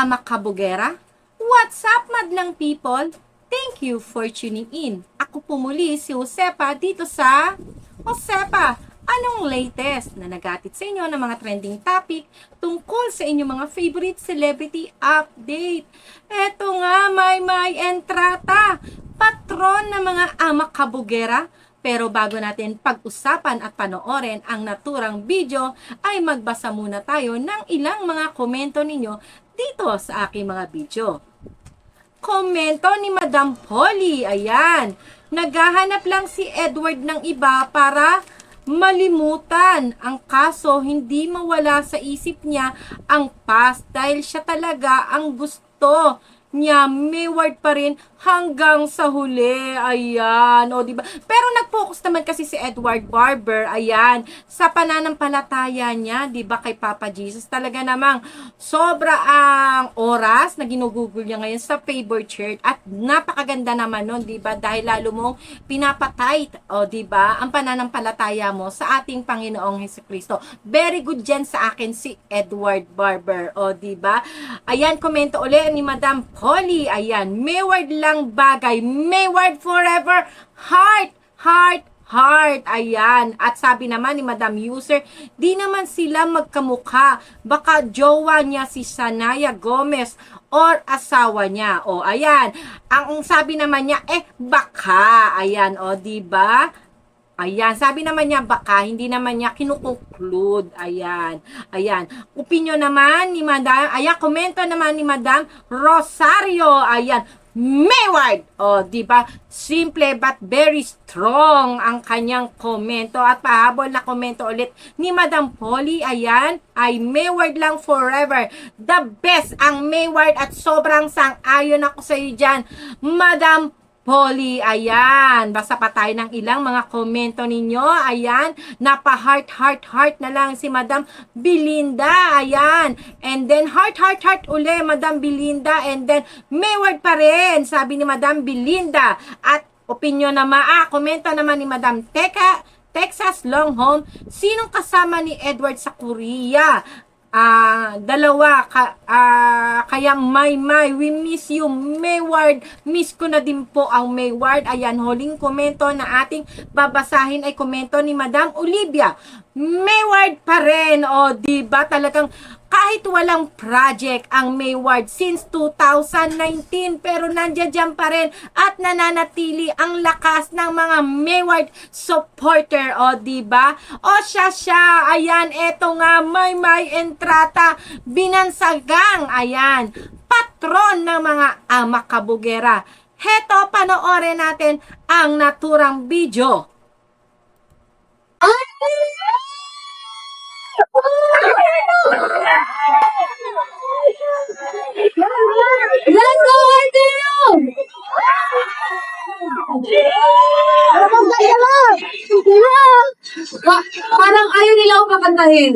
Ng mga ama kabugera. What's up, madlang people? Thank you for tuning in. Ako po muli si Josepa dito sa Josepa. Anong latest na nagatid sa inyo ng mga trending topic tungkol sa inyong mga favorite celebrity update? Eto nga, Maymay Entrata, patron ng mga ama kabugera. Pero bago natin pag-usapan at panoorin ang naturang video, ay magbasa muna tayo ng ilang mga komento ninyo dito sa aking mga video. Komento ni Madam Polly, ayan. Naghahanap lang si Edward ng iba para malimutan ang kaso hindi mawala sa isip niya ang past dahil siya talaga ang gusto niya may word pa rin hanggang sa huli. Ayan. O, diba? Pero nag-focus naman kasi si Edward Barber, ayan, sa pananampalataya niya, diba, kay Papa Jesus. Talaga namang sobra ang oras na ginugugol niya ngayon sa Favor Church at napakaganda naman nun, diba, dahil lalo mong pinapatay, o, diba, ang pananampalataya mo sa ating Panginoong Heso Kristo. Very good dyan sa akin si Edward Barber, o, diba? Ayan, komento ulit ni Madam Polly, ayan, may word lang bagay, may word forever, heart, heart, heart, ayan. At sabi naman ni Madam User, di naman sila magkamukha. Baka jowa niya si Sanaya Gomez or asawa niya. O, ayan. Ang sabi naman niya, eh, baka. Ayan, o, di ba? Ayan, sabi naman niya baka, hindi naman niya kinukonclude. Ayan, ayan. Opinion naman ni Madam, ayan, komento naman ni Madam Rosario. Ayan, Mayward! O, di ba? Simple but very strong ang kanyang komento. At pahabol na komento ulit ni Madam Polly, ayan, ay Mayward lang forever. The best ang Mayward at sobrang sang-ayon ako sa iyo dyan. Madam Polly, ayan. Basta pa tayo ng ilang mga komento ninyo. Ayan. Napa heart, heart, heart na lang si Madam Belinda. Ayan. And then heart, heart, heart uli, Madam Belinda. And then Mayward pa rin, sabi ni Madam Belinda. At opinion naman, ah, komento naman ni Madam Teka, Texas Long Home. Sinong kasama ni Edward sa Korea? Ah, dalawa ka, ah, kaya may may we miss you Mayward. Miss ko na din po ang Mayward. Ayan huling komento na ating babasahin ay komento ni Madam Olivia. Mayward pa rin. O di ba talagang kahit walang project ang Mayward since 2019 pero nandiyan pa rin at nananatili ang lakas ng mga Mayward supporter o di ba o siya siya. Ayan eto nga may may entrata. Binansagang ayan patron ng mga ama kabugera. Heto panoorin natin ang naturang video Lando Martino! Parang kaya lang! Pa- parang ayaw nila ako kakantahin.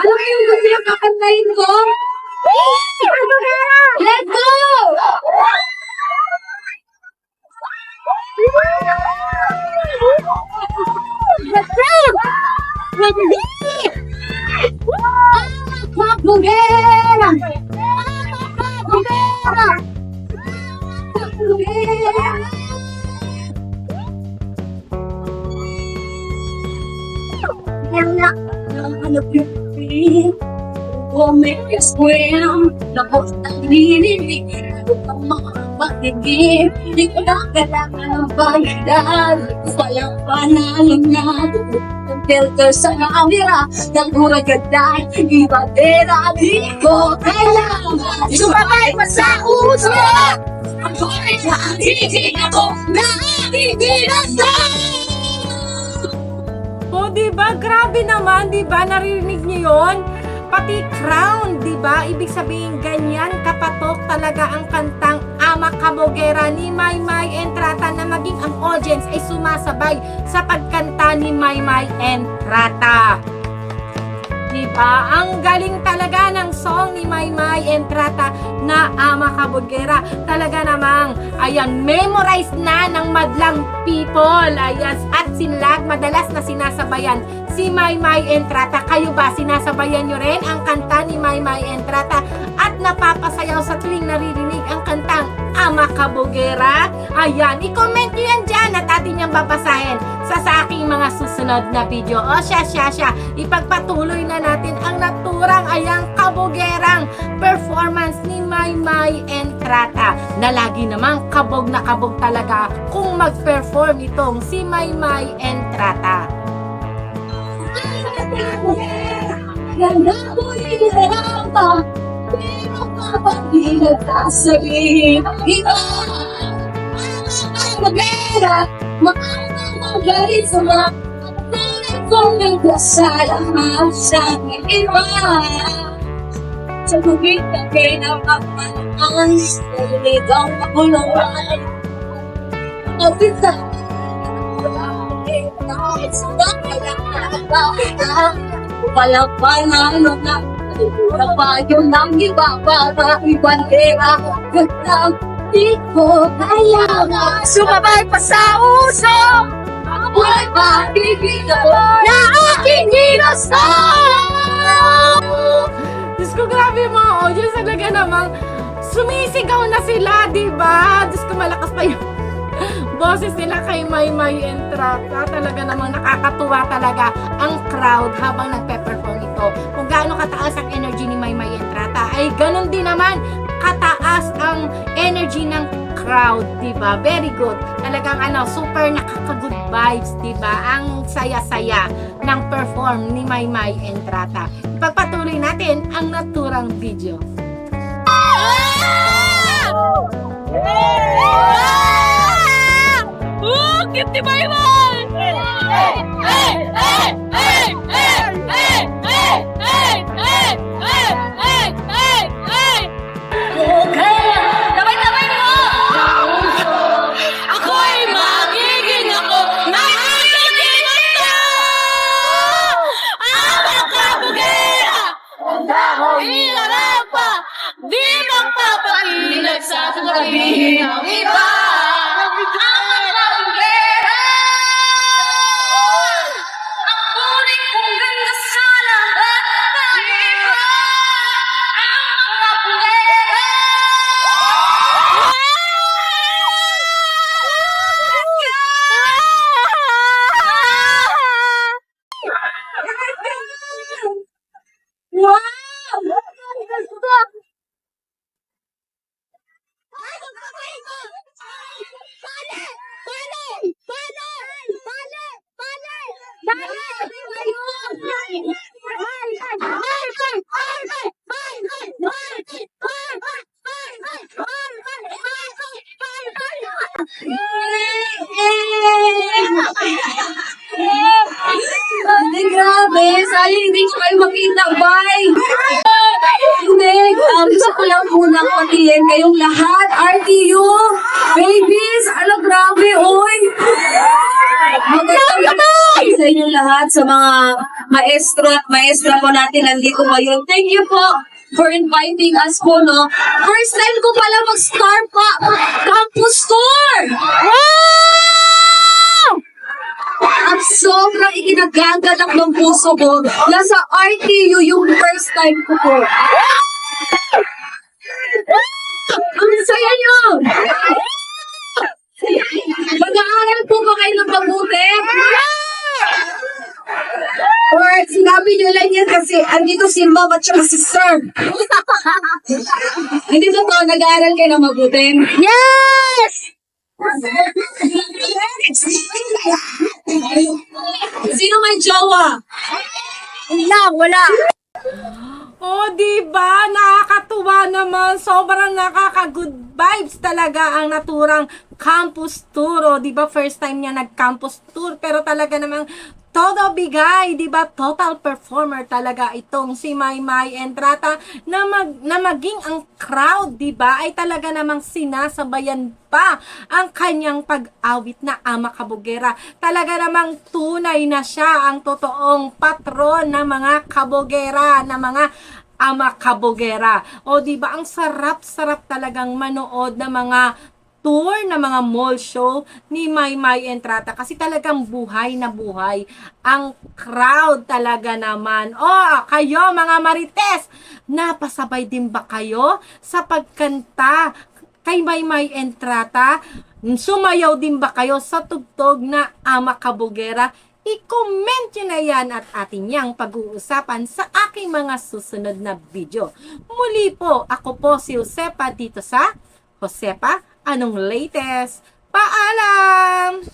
Alam mo yung gusto yung kakantahin ko? Let's go! Let's go! fruit from me. I'm a kabugera. I'm a kabugera. Kabugera. Kaya na, nahanap yung pili. Bumili swim, nabot ang nililig. Ang mga patigil, di ko na kailangan ng bayad, walang panalo na, ang filter sa camera, ng mura ganda, iba pera, di ko kailangan, sumabay pa sa uso, ang buhay na hindi ako nakikinig O, di ba? Grabe naman, di ba? Naririnig niyo yon? Pati crown, di ba? Ibig sabihin, ganyan kapatok talaga ang kantang Ama Kabogera ni Maymay Entrata na maging ang audience ay sumasabay sa pagkanta ni Maymay Entrata. Di ba? Ang galing talaga ng song ni Maymay Entrata na Ama Kabogera. Talaga namang, ayan, memorized na ng madlang people. Ayan, at sinlag, madalas na sinasabayan si Maymay Entrata. Kayo ba, sinasabayan nyo rin ang kanta ni Maymay Entrata at napapasayaw sa tuwing naririnig ang kantang Ama Kabogera? Ayan, i-comment yan dyan at atin yung babasahin sa sa aking mga susunod na video. O siya, siya, siya, ipagpatuloy na natin ang naturang ayang kabogerang performance ni Maymay Entrata na lagi namang kabog na kabog talaga kung mag-perform itong si Maymay Entrata. Ganda mo inirapa Pero kapag di nagsasabihin Iba Ang magera Maamang magalit sa mga Tunay kong nagkasalahan sa iba Sa tubig na pinapapalaman Naliligaw na kulungan Kapit sa Walang panalo na Kapayo ng iba para ibandera Gandang di ko kaya Sumabay pa sa uso Buhay pa bibigyan ko Na aking ginasal Diyos ko, grabe yung mga audience. Talaga namang sumisigaw na sila, di ba? Diyos ko, malakas pa yung boses nila kay Maymay Entrata. Talaga namang nakakatuwa talaga ang crowd habang nagpe-perform ito. Gaano kataas ang energy ni Maymay Entrata, ay ganun din naman kataas ang energy ng crowd, di ba? Very good. Talagang ano, super nakaka-good vibes, di ba? Ang saya-saya ng perform ni Maymay Entrata. Ipagpatuloy natin ang naturang video. Oh, ni Maymay! Hey! Hey! Hey! Hey! Hey! Hey! Hey! Yeah. Grabe. Sayang hindi ko kayo makita. Bye! Hindi. Um, gusto ko lang unang patiyin kayong lahat. RTU, babies, ano grabe, oy! Magandang sa inyo lahat, sa mga maestro at maestra po natin nandito ngayon. Thank you po for inviting us po, no? First time ko pala mag-star pa campus tour! Wow! At sobrang ikinagagalak ng puso ko. Nasa RTU yung first time ko po. Ang saya nyo! Mag-aaral po ba kayo ng mabuti? Or sinabi nyo lang yan kasi andito si ma'am at saka si sir. Hindi totoo, nag-aaral kayo na mabuti. Yes! Sino may jowa? Wala, wala. Oh, di ba? Nakakatuwa naman. Sobrang nakaka-good vibes talaga ang naturang campus tour. Oh, di ba? First time niya nag-campus tour. Pero talaga namang todo bigay, di ba? Total performer talaga itong si Maymay Entrata na, mag, na maging ang crowd, di ba? Ay talaga namang sinasabayan pa ang kanyang pag-awit na ama kabugera. Talaga namang tunay na siya ang totoong patron ng mga kabugera, ng mga ama kabugera. O di ba ang sarap-sarap talagang manood ng mga tour ng mga mall show ni Maymay Entrata kasi talagang buhay na buhay ang crowd talaga naman. Oh, kayo mga marites, napasabay din ba kayo sa pagkanta kay Maymay Entrata? Sumayaw din ba kayo sa tugtog na Ama Kabugera? I-comment nyo na yan at atin yang pag-uusapan sa aking mga susunod na video. Muli po, ako po si Josepa dito sa Josepa, anong latest? Paalam!